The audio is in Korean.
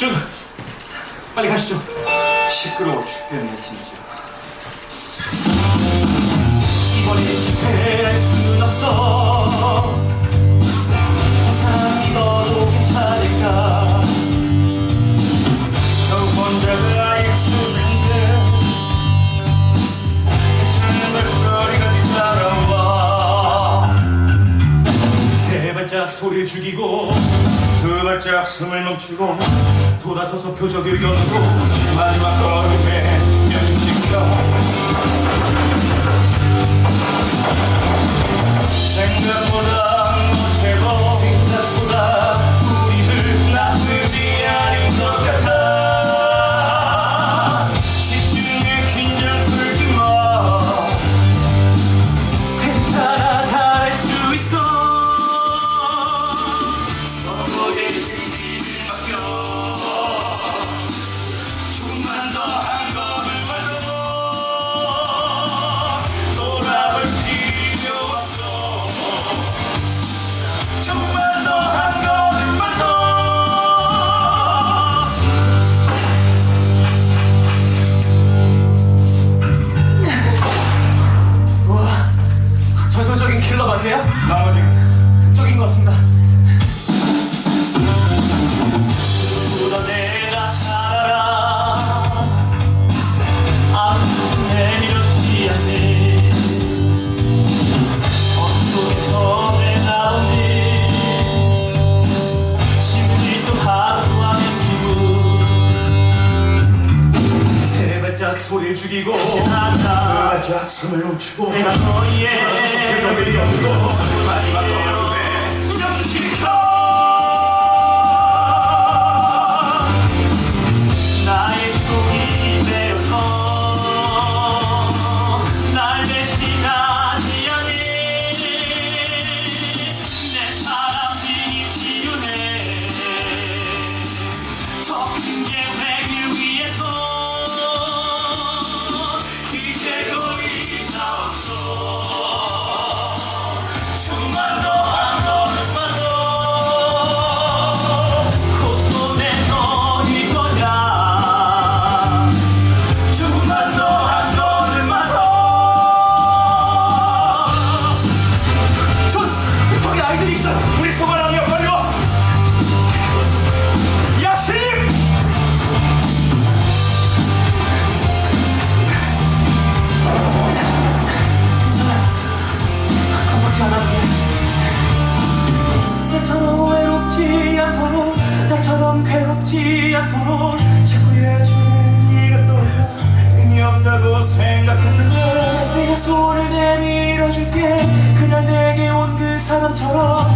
좀 빨리 가시죠. 시끄러워 죽겠네 진짜 이번에 실패할 순 없어. 저 사람 믿어도 괜찮을까? 저 혼자가 익숙한데 괜찮은 걸 소리가 뒤따라와 세 발짝 소리를 죽이고 두 발짝 숨을 멈추고 돌아서서 표적을 겨누고 마지막 걸음에 연식혀 맞네요? 나머지는 적인 것 같습니다. 소리를 죽이고 지나다 발짝 숨을 멈추고 내가 너희의 않도록 자꾸 예전에 네가 떠올라 의미 없다고 생각했는데 내가 손을 내밀어줄게. 그날 내게 온 그 사람처럼